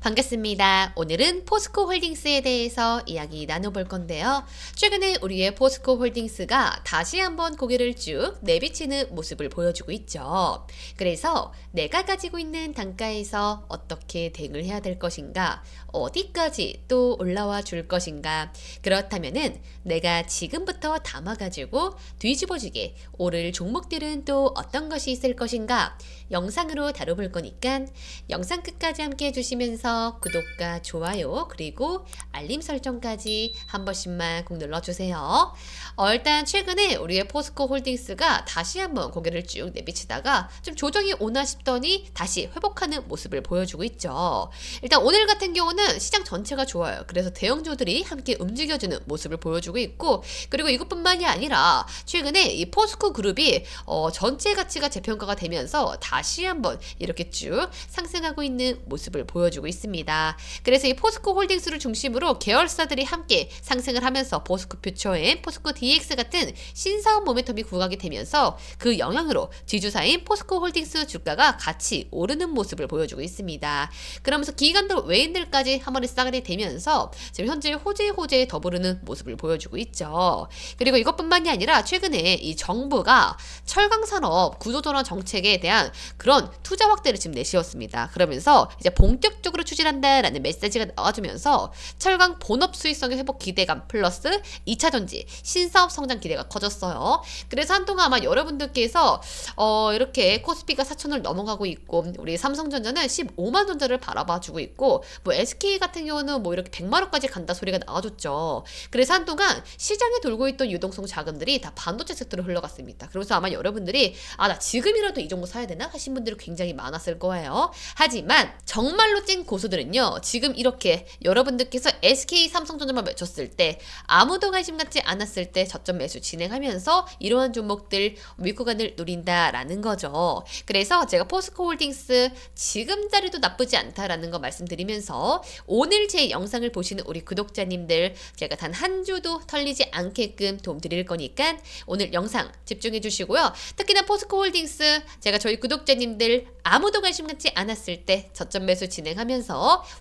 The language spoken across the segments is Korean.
반갑습니다. 오늘은 포스코 홀딩스에 대해서 이야기 나눠볼 건데요. 최근에 우리의 포스코 홀딩스가 다시 한번 고개를 쭉 내비치는 모습을 보여주고 있죠. 그래서 내가 가지고 있는 단가에서 어떻게 대응을 해야 될 것인가, 어디까지 또 올라와 줄 것인가, 그렇다면은 내가 지금부터 담아가지고 뒤집어지게 오를 종목들은 또 어떤 것이 있을 것인가, 영상으로 다뤄볼 거니까 영상 끝까지 함께 해주시면서 구독과 좋아요 그리고 알림 설정까지 한 번씩만 꼭 눌러주세요. 어, 일단 최근에 우리의 포스코 홀딩스가 다시 한번 고개를 쭉 내비치다가 좀 조정이 오나 싶더니 다시 회복하는 모습을 보여주고 있죠. 일단 오늘 같은 경우는 시장 전체가 좋아요. 그래서 대형주들이 함께 움직여주는 모습을 보여주고 있고 그리고 이것뿐만이 아니라 최근에 이 포스코 그룹이 어, 전체 가치가 재평가가 되면서 다시 한번 이렇게 쭉 상승하고 있는 모습을 보여주고 있습니다. 그래서 이 포스코 홀딩스를 중심으로 계열사들이 함께 상승을 하면서 포스코 퓨처엔 포스코 DX 같은 신사업 모멘텀이 구가게 되면서 그 영향으로 지주사인 포스코 홀딩스 주가가 같이 오르는 모습을 보여주고 있습니다. 그러면서 기관들 외인들까지 한 번에 싸게 되면서 지금 현재 호재 호재에 더부르는 모습을 보여주고 있죠. 그리고 이것뿐만이 아니라 최근에 이 정부가 철강 산업 구조전환 정책에 대한 그런 투자 확대를 지금 내세웠습니다. 그러면서 이제 본격적으로 추진한다라는 메시지가 나와주면서 철강 본업 수익성의 회복 기대감 플러스 2차 전지 신사업 성장 기대가 커졌어요. 그래서 한동안 아마 여러분들께서 어 이렇게 코스피가 4천을 넘어가고 있고 우리 삼성전자는 15만 전자를 바라봐주고 있고 뭐 SK 같은 경우는 뭐 이렇게 100만 원까지 간다 소리가 나와줬죠. 그래서 한동안 시장에 돌고 있던 유동성 자금들이 다 반도체 섹터로 흘러갔습니다. 그래서 아마 여러분들이 아 나 지금이라도 이 정도 사야 되나 하신 분들이 굉장히 많았을 거예요. 하지만 정말로 찐 고수 들은요 지금 이렇게 여러분들께서 SK 삼성전자만 외쳤을 때 아무도 관심 갖지 않았을 때 저점 매수 진행하면서 이러한 종목들 윗구간을 노린다라는 거죠. 그래서 제가 포스코 홀딩스 지금 자리도 나쁘지 않다라는 거 말씀드리면서 오늘 제 영상을 보시는 우리 구독자님들 제가 단 한 주도 털리지 않게끔 도움 드릴 거니까 오늘 영상 집중해 주시고요. 특히나 포스코 홀딩스 제가 저희 구독자님들 아무도 관심 갖지 않았을 때 저점 매수 진행하면서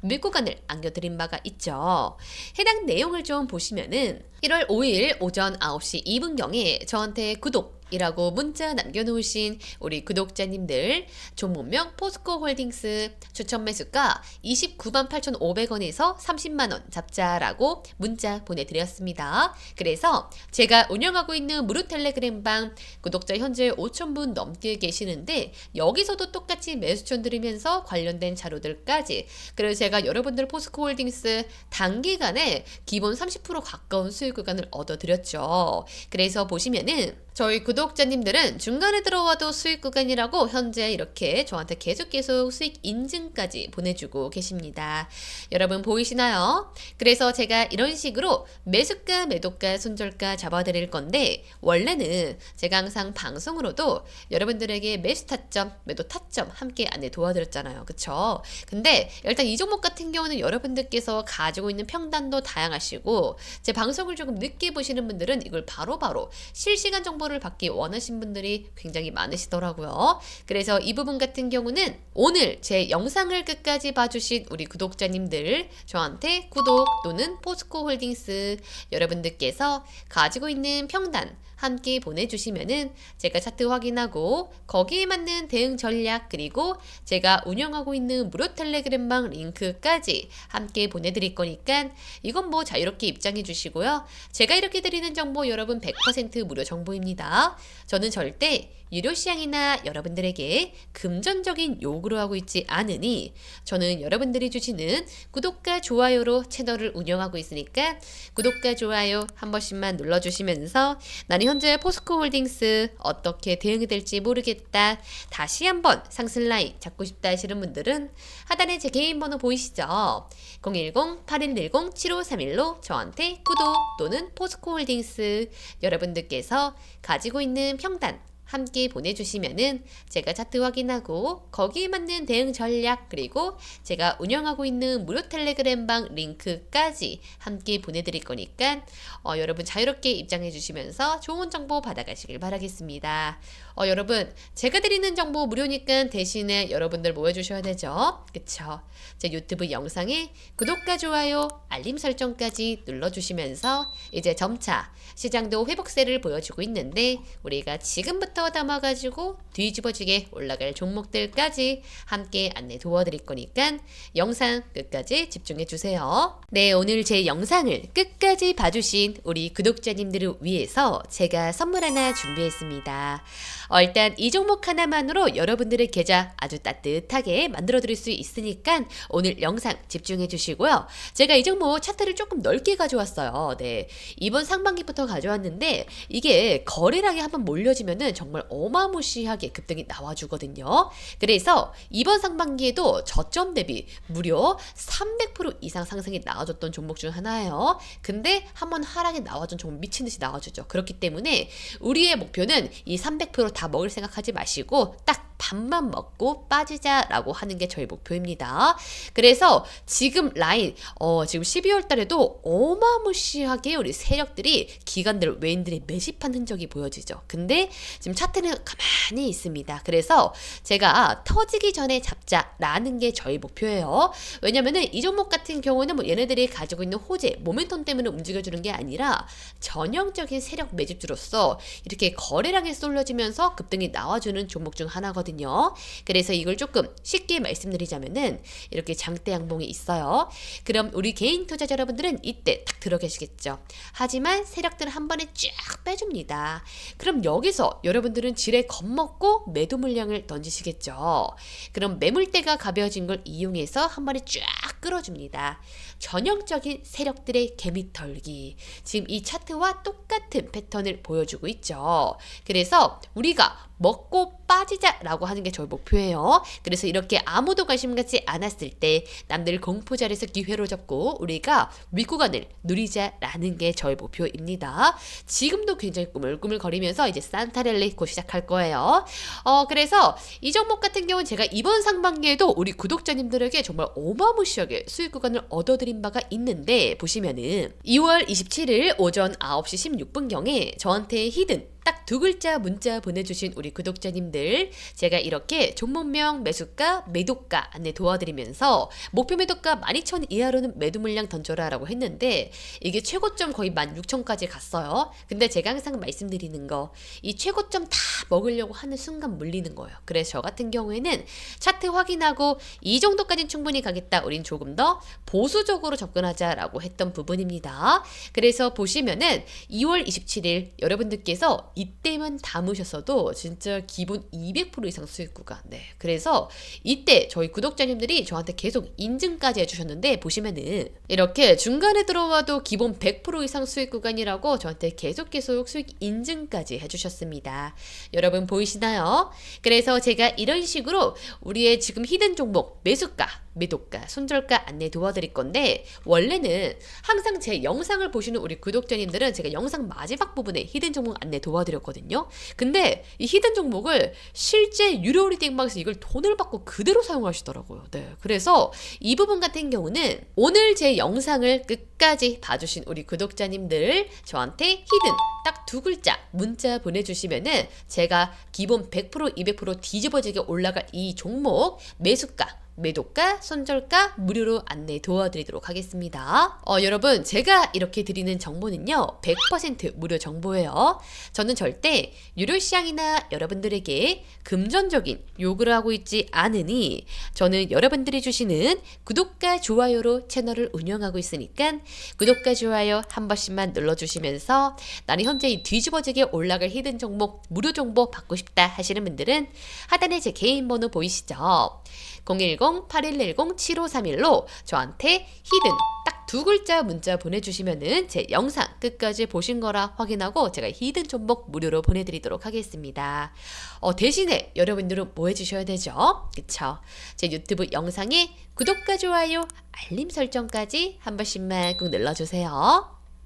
윗구간을 안겨드린 바가 있죠. 해당 내용을 좀 보시면은 1월 5일 오전 9시 2분경에 저한테 구독 이라고 문자 남겨놓으신 우리 구독자님들 종목명 포스코 홀딩스 추천 매수가 29만 8,500원에서 30만원 잡자라고 문자 보내드렸습니다. 그래서 제가 운영하고 있는 무료 텔레그램방 구독자 현재 5,000분 넘게 계시는데 여기서도 똑같이 매수촌 들으면서 관련된 자료들까지 그래서 제가 여러분들 포스코 홀딩스 단기간에 기본 30% 가까운 수익 구간을 얻어드렸죠. 그래서 보시면은 저희 구독 자님들은 중간에 들어와도 수익 구간이라고 현재 이렇게 저한테 계속 계속 수익 인증까지 보내주고 계십니다. 여러분 보이시나요? 그래서 제가 이런 식으로 매수가, 매도가, 손절가 잡아드릴 건데 원래는 제가 항상 방송으로도 여러분들에게 매수 타점, 매도 타점 함께 안내 도와드렸잖아요. 그쵸? 근데 일단 이 종목 같은 경우는 여러분들께서 가지고 있는 평단도 다양하시고 제 방송을 조금 늦게 보시는 분들은 이걸 바로바로 바로 실시간 정보를 선물 원하신 분들이 굉장히 많으시더라고요. 그래서 이 부분 같은 경우는 오늘 제 영상을 끝까지 봐주신 우리 구독자님들 저한테 구독 또는 포스코 홀딩스 여러분들께서 가지고 있는 평단 함께 보내주시면은 제가 차트 확인하고 거기에 맞는 대응 전략 그리고 제가 운영하고 있는 무료 텔레그램방 링크까지 함께 보내드릴 거니까 이건 뭐 자유롭게 입장해 주시고요. 제가 이렇게 드리는 정보 여러분 100% 무료 정보입니다. 저는 절대 유료 시장이나 여러분들에게 금전적인 요구를 하고 있지 않으니 저는 여러분들이 주시는 구독과 좋아요로 채널을 운영하고 있으니까 구독과 좋아요 한 번씩만 눌러주시면서 나는 현재 포스코 홀딩스 어떻게 대응이 될지 모르겠다. 다시 한번 상승 라인 잡고 싶다 하시는 분들은 하단에 제 개인 번호 보이시죠? 010-8110-7531로 저한테 구독 또는 포스코 홀딩스 여러분들께서 가지고 있는 평단 함께 보내주시면은 제가 차트 확인하고 거기에 맞는 대응 전략 그리고 제가 운영하고 있는 무료 텔레그램방 링크까지 함께 보내드릴 거니까 어, 여러분 자유롭게 입장해 주시면서 좋은 정보 받아가시길 바라겠습니다. 어, 여러분 제가 드리는 정보 무료니까 대신에 여러분들 모여주셔야 되죠. 그쵸? 제 유튜브 영상에 구독과 좋아요, 알림 설정까지 눌러주시면서 이제 점차 시장도 회복세를 보여주고 있는데 우리가 지금부터 담아가지고 뒤집어지게 올라갈 종목들까지 함께 안내 도와드릴 거니까 영상 끝까지 집중해 주세요. 네, 오늘 제 영상을 끝까지 봐주신 우리 구독자님들을 위해서 제가 선물 하나 준비했습니다. 어, 일단 이 종목 하나만으로 여러분들의 계좌 아주 따뜻하게 만들어 드릴 수 있으니까 오늘 영상 집중해 주시고요. 제가 이 종목 차트를 조금 넓게 가져왔어요. 네. 이번 상반기부터 가져왔는데 이게 거래량이 한번 몰려지면은 정말 어마무시하게 급등이 나와주거든요. 그래서 이번 상반기에도 저점 대비 무려 300% 이상 상승이 나와줬던 종목 중 하나예요. 근데 한번 하락이 나와준 종목 미친 듯이 나와주죠. 그렇기 때문에 우리의 목표는 이 300%다 먹을 생각하지 마시고 딱 반만 먹고 빠지자라고 하는 게 저희 목표입니다. 그래서 지금 라인, 어, 지금 12월 달에도 어마무시하게 우리 세력들이 기관들, 외인들이 매집한 흔적이 보여지죠. 근데 지금 차트는 가만히 있습니다. 그래서 제가 터지기 전에 잡자라는 게 저희 목표예요. 왜냐면은 이 종목 같은 경우는 뭐 얘네들이 가지고 있는 호재, 모멘텀 때문에 움직여주는 게 아니라 전형적인 세력 매집주로서 이렇게 거래량이 쏠려지면서 급등이 나와주는 종목 중 하나거든요. 그래서 이걸 조금 쉽게 말씀드리자면은 이렇게 장대 양봉이 있어요. 그럼 우리 개인 투자자 여러분들은 이때 딱 들어 계시겠죠. 하지만 세력들은 한 번에 쫙 빼줍니다. 그럼 여기서 여러분들은 지레 겁먹고 매도 물량을 던지시겠죠. 그럼 매물대가 가벼워진 걸 이용해서 한 번에 쫙 끌어줍니다. 전형적인 세력들의 개미털기. 지금 이 차트와 똑같은 패턴을 보여주고 있죠. 그래서 우리가 먹고 빠지자라고 하는 게 저희 목표예요. 그래서 이렇게 아무도 관심 갖지 않았을 때 남들 공포 자리에서 기회로 잡고 우리가 윗구간을 누리자라는 게 저희 목표입니다. 지금도 굉장히 꾸물꾸물거리면서 이제 산타렐리 곧 시작할 거예요. 어 그래서 이 종목 같은 경우는 제가 이번 상반기에도 우리 구독자님들에게 정말 어마무시하게 수익 구간을 얻어드린 바가 있는데 보시면은 2월 27일 오전 9시 16분경에 저한테 히든 딱 두 글자 문자 보내주신 우리 구독자님들 제가 이렇게 종목명 매수가 매도가 안내 도와드리면서 목표 매도가 12,000 이하로는 매도 물량 던져라 라고 했는데 이게 최고점 거의 16,000까지 갔어요. 근데 제가 항상 말씀드리는 거 이 최고점 다 먹으려고 하는 순간 물리는 거예요. 그래서 저 같은 경우에는 차트 확인하고 이 정도까지는 충분히 가겠다. 우린 조금 더 보수적으로 접근하자 라고 했던 부분입니다. 그래서 보시면은 2월 27일 여러분들께서 이때만 담으셨어도 진짜 기본 200% 이상 수익 구간. 네. 그래서 이때 저희 구독자님들이 저한테 계속 인증까지 해주셨는데 보시면은 이렇게 중간에 들어와도 기본 100% 이상 수익 구간이라고 저한테 계속 계속 수익 인증까지 해주셨습니다. 여러분 보이시나요? 그래서 제가 이런 식으로 우리의 지금 히든 종목 매수가 매도가, 손절가 안내 도와드릴 건데 원래는 항상 제 영상을 보시는 우리 구독자님들은 제가 영상 마지막 부분에 히든 종목 안내 도와드렸거든요. 근데 이 히든 종목을 실제 유료 리딩 방에서 이걸 돈을 받고 그대로 사용하시더라고요. 네. 그래서 이 부분 같은 경우는 오늘 제 영상을 끝까지 봐주신 우리 구독자님들 저한테 히든 딱 두 글자 문자 보내주시면은 제가 기본 100% 200% 뒤집어지게 올라갈 이 종목 매수가 매도가, 손절가 무료로 안내 도와드리도록 하겠습니다. 어, 여러분, 제가 이렇게 드리는 정보는요, 100% 무료 정보예요. 저는 절대 유료 시장이나 여러분들에게 금전적인 요구를 하고 있지 않으니, 저는 여러분들이 주시는 구독과 좋아요로 채널을 운영하고 있으니까, 구독과 좋아요 한 번씩만 눌러주시면서, 나는 현재 이 뒤집어지게 올라갈 히든 종목, 무료 정보 받고 싶다 하시는 분들은 하단에 제 개인 번호 보이시죠? 010-8110-7531로 저한테 히든 딱 두 글자 문자 보내주시면은 제 영상 끝까지 보신 거라 확인하고 제가 히든 종목 무료로 보내드리도록 하겠습니다. 어, 대신에 여러분들은 뭐 해주셔야 되죠? 그쵸? 제 유튜브 영상에 구독과 좋아요, 알림 설정까지 한 번씩만 꼭 눌러주세요.